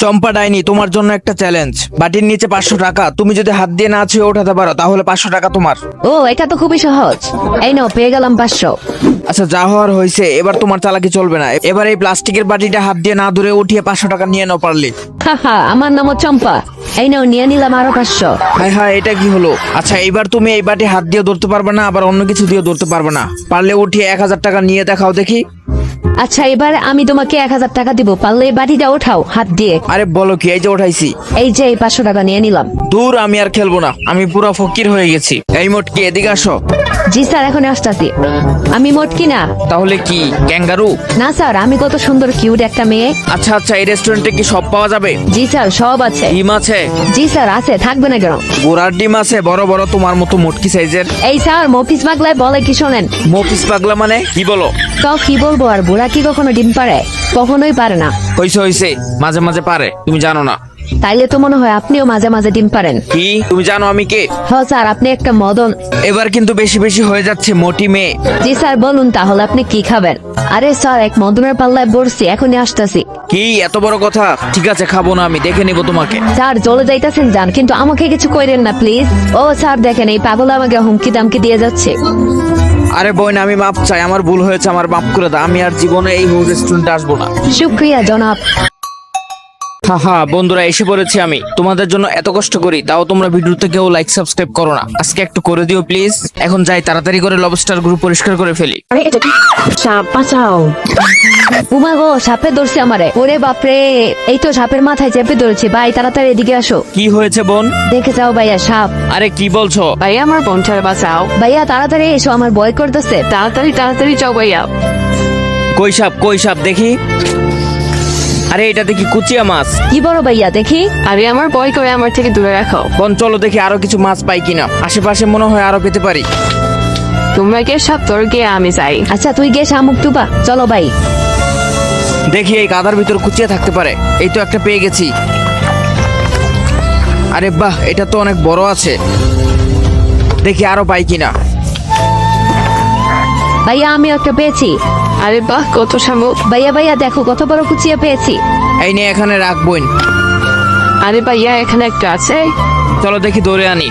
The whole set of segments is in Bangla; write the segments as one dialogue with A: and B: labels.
A: চম্পা ডাইনি তোমার জন্য একটা চ্যালেঞ্জ বাটির নিচে পাঁচশো টাকা তুমি যদি হাত দিয়ে না ছুঁয়ে ওঠাতে পারো তাহলে পাঁচশো টাকা তোমার।
B: ও এটা তো খুবই সহজ। এই নাও পেয়ে গেলাম পাঁচশো।
A: আচ্ছা যা হওয়ার হয়েছে এবার তোমার চালাকি চলবে না। এবার এই প্লাস্টিকের বাটিটা হাত দিয়ে না ধরে উঠিয়ে পাঁচশো টাকা নিয়ে নাও পারলি।
B: আমার নামও চম্পা। এই নাও নিয়ে নিলাম আরও পাঁচশো।
A: হায় হ্যাঁ এটা কি হলো? আচ্ছা এবার তুমি এই বাটি হাত দিয়ে ধরতে পারবে না আবার অন্য কিছু দিয়ে ধরতে পারবে না। পারলে উঠিয়ে এক হাজার টাকা নিয়ে দেখাও দেখি।
B: আচ্ছা এবার আমি তোমাকে এক হাজার টাকা দিব। পারলে বাড়িটা বাটিটা ওঠাও হাত দিয়ে।
A: আরে বলো কি এই যে উঠাইছি
B: এই যে এই পাঁচশো টাকা নিয়ে নিলাম।
A: দূর আমি আর খেলব না। আমি পুরো ফকির হয়ে গেছি। এই মোট কি এদিকে আসো।
B: জি স্যার এখন আসতেছি। আমি মোটকি না
A: তাহলে কি ক্যাঙ্গারু?
B: না স্যার আমি কত সুন্দর কিউট একটা মেয়ে।
A: আচ্ছা আচ্ছা এই রেস্টুরেন্টে কি সব পাওয়া যাবে?
B: জি স্যার সব আছে।
A: ডিম আছে?
B: জি স্যার আছে থাকবে না কেন?
A: গোড়ার ডিম আছে বড় বড় তোমার মতো মোটকি সাইজের।
B: এই স্যার মফিস মাগলায় বলে কি শোনেন?
A: মফিস পাগলা মানে? কি বলো?
B: তো কি বলব আর বুড়া কি কখনো ডিম পারে? কখনোই পারে না।
A: হইছে হইছে মাঝে মাঝে পারে তুমি জানো না।
B: তাইলে তো মনে হয় আপনিও মাঝে মাঝে ডিম পারেন।
A: কি? তুমি জানো আমি কে?
B: হ স্যার আপনি একটা মদন।
A: এবার কিন্তু বেশি বেশি হয়ে যাচ্ছে মোটি মেয়ে।
B: জি স্যার বলুন তাহলে আপনি কি খাবেন? আরে স্যার এক মদনের পাল্লায় বসছি এখনই আসতেছি।
A: কি? এত বড় কথা? ঠিক আছে খাব না আমি দেখে নিব তোমাকে।
B: স্যার চলে যাইতেছেন যান কিন্তু আমাকে কিছু কইরেন না প্লিজ। ও স্যার দেখেন এই পাগল আমাকে হুমকি দামকি দিয়ে যাচ্ছে।
A: আরে বোন আমি মাপ চাই আমার ভুল হয়েছে আমার মাপ করে দাও। আমি আর জীবনে এই রেস্টুরেন্টে আসব না।
B: শুক্রিয়া জনাব।
A: হাহা বন্ধুরা এসে পড়েছি আমি। তোমাদের জন্য এত কষ্ট করি তাও তোমরা ভিডিওতে কেউ লাইক সাবস্ক্রাইব করো না। আজকে একটু করে দিও প্লিজ এখন যাই তাড়াতাড়ি করে লবস্টার গ্রুপ পরিষ্কার করে ফেলি।
C: আরে এটা কি? সাপ বাঁচাও।
B: উমা গো সাপে ধরছে আমারে। ওরে বাপরে এই তো সাপের মাথায় চেপে ধরেছে। ভাই তাড়াতাড়ি এদিকে আসো।
A: কি হয়েছে বোন?
B: দেখে যাও ভাইয়া সাপ।
A: আরে কি বলছো?
C: ভাইয়া আমার বোনটার বাঁচাও।
B: ভাইয়া তাড়াতাড়ি এসো আমার ভয় করতেছে।
C: তাড়াতাড়ি তাড়াতাড়ি যাও ভাইয়া।
A: কই সাপ কই সাপ দেখি। আরে এটা দেখি কুচিয়া মাছ।
B: কি বড় ভাইয়া দেখি।
C: আরে আমার বয় করে আমার থেকে দূরে রাখো।
A: বোন চলো দেখি আরও কিছু মাছ পাই কিনা। আশেপাশে মনে হয় আরও পেতে পারি।
C: তোমরা গিয়ে সব তোর গিয়ে আমি যাই
B: আচ্ছা তুই গে শামুক টুপা। চলো ভাই।
A: দেখি এই গাদার ভিতর কুচিয়া থাকতে পারে। এই তো একটা পেয়ে গেছি। আরে বাহ এটা তো অনেক বড় আছে। দেখি আরও পাই কিনা।
B: ভাইয়া আমি একটা পেয়েছি।
C: আরে বাহ কত শামুক
B: ভাইয়া ভাইয়া দেখো কত বড় কুচিয়া পেয়েছি।
A: এই নিয়ে এখানে রাখবই
C: আরে ভাইয়া এখানে একটা আছে।
A: চলো দেখি দৌড়ে আনি।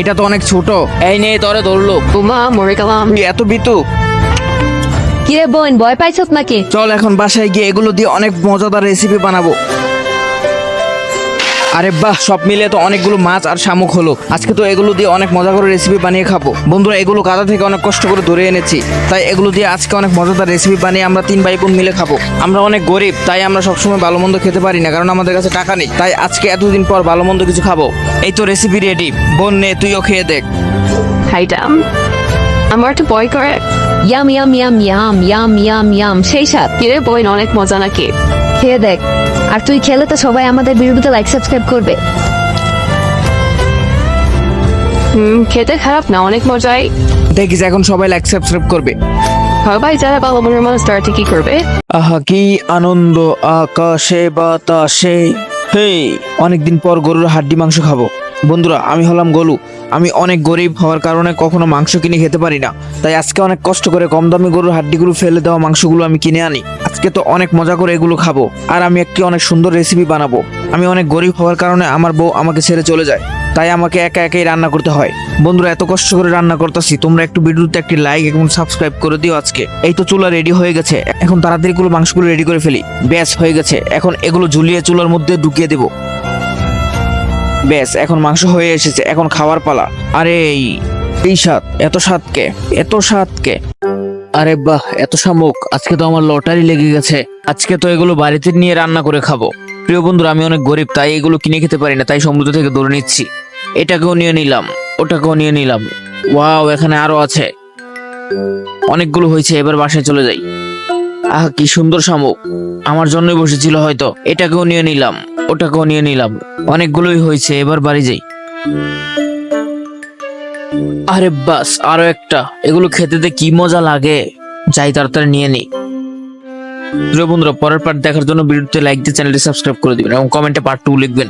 A: এটা তো অনেক ছোট। এই নিয়ে তরে ধরলো।
C: উমা মরে গেলাম।
A: তুই এত বিতু?
B: কিরে বোন ভয় পাইছত নাকি?
A: চল এখন বাসায় গিয়ে এগুলো দিয়ে অনেক মজাদার রেসিপি বানাবো। আরে বাহ, সব মিলে তো অনেকগুলো মাছ আর শামুক হলো। আজকে তো এগুলো দিয়ে অনেক মজা করে রেসিপি বানিয়ে খাব। বন্ধুরা, এগুলো কাদা থেকে অনেক কষ্ট করে ধরে এনেছি। তাই এগুলো দিয়ে আজকে অনেক মজাদার রেসিপি বানিয়ে আমরা তিন ভাই বোন মিলে খাব। আমরা অনেক গরিব, তাই আমরা সবসময় ভালো মন্দ খেতে পারি না, কারণ আমাদের কাছে টাকা নেই। তাই আজকে এতদিন পর ভালো মন্দ কিছু খাব। এই তো রেসিপি রেডি বোন নে, তুইও খেয়ে দেখ।
C: আমার তো বয় করে।
B: Yum yum yum yum yum yum yum, সেই সাপ
C: কিরে বই অনেক মজা নাকি?
B: খেয়ে দেখ। আর তুই খেলে তো সবাই আমাদের ভিডিওতে লাইক সাবস্ক্রাইব করবে।
C: হুম খেতে খারাপ না অনেক মজাই।
A: দেখিস এখন সবাই লাইক সাবস্ক্রাইব করবে।
C: সবাই যারা ভালো মনের মানুষ তারা ঠিকই করবে।
A: আহা কি আনন্দ আকাশে বাতাসে। হে অনেকদিন পর গরুর হাড্ডি মাংস খাব। বন্ধুরা, আমি হলাম গলু। আমি অনেক গরিব হওয়ার কারণে কখনো মাংস কিনে খেতে পারি না। তাই আজকে অনেক কষ্ট করে কম দামি গরুর হাড্ডিগুলো ফেলে দেওয়া মাংসগুলো আমি কিনে আনি। আজকে তো অনেক মজা করে এগুলো খাব। আর আমি একটি অনেক সুন্দর রেসিপি বানাবো। আমি অনেক গরিব হওয়ার কারণে আমার বউ আমাকে ছেড়ে চলে যায়। তাই আমাকে একা একাই রান্না করতে হয়। বন্ধুরা, এত কষ্ট করে রান্না করতেছি, তোমরা একটু ভিডিওতে একটি লাইক এবং সাবস্ক্রাইব করে দিও আজকে। এই তো চুলা রেডি হয়ে গেছে। এখন তাড়াতাড়ি গুলো মাংসগুলো রেডি করে ফেলি। ব্যাস, হয়ে গেছে। এখন এগুলো ঝুলিয়ে চুলার মধ্যে ঢুকিয়ে দেব। ব্যাস এখন মাংস হয়ে এসেছে, এখন খাওয়ার পালা। আরে এই স্বাদ, এত স্বাদকে এত স্বাদকে। আরে বাহ, এত শামুক, আজকে তো আমার লটারি লেগে গেছে। আজকে তো এগুলো বাড়িতে নিয়ে রান্না করে খাব। প্রিয় বন্ধুরা, আমি অনেক গরিব, তাই এগুলো কিনে খেতে পারি না, তাই সমুদ্র থেকে ধরে নিচ্ছি। এটাকেও নিয়ে নিলাম, ওটাকেও নিয়ে নিলাম। ওয়াও, এখানে আরও আছে। অনেকগুলো হয়েছে, এবার বাসায় চলে যাই। আহ, কি সুন্দর শামুক। আমার জন্যই বসেছিল হয়তো। এটাকেও নিয়ে নিলাম, ওটাকেও নিয়ে নিলাম। অনেকগুলোই হয়েছে, এবার বাড়ি যাই। আরে বাস, আরও একটা। এগুলো খেতে কি মজা লাগে। যাই তাড়াতাড়ি নিয়ে নি প্রিয় বন্ধুরা, পরের পার্ট দেখার জন্য ভিডিওতে লাইক দিয়ে চ্যানেলটি সাবস্ক্রাইব করে দিবেন এবং কমেন্টে পার্ট টু লিখবেন।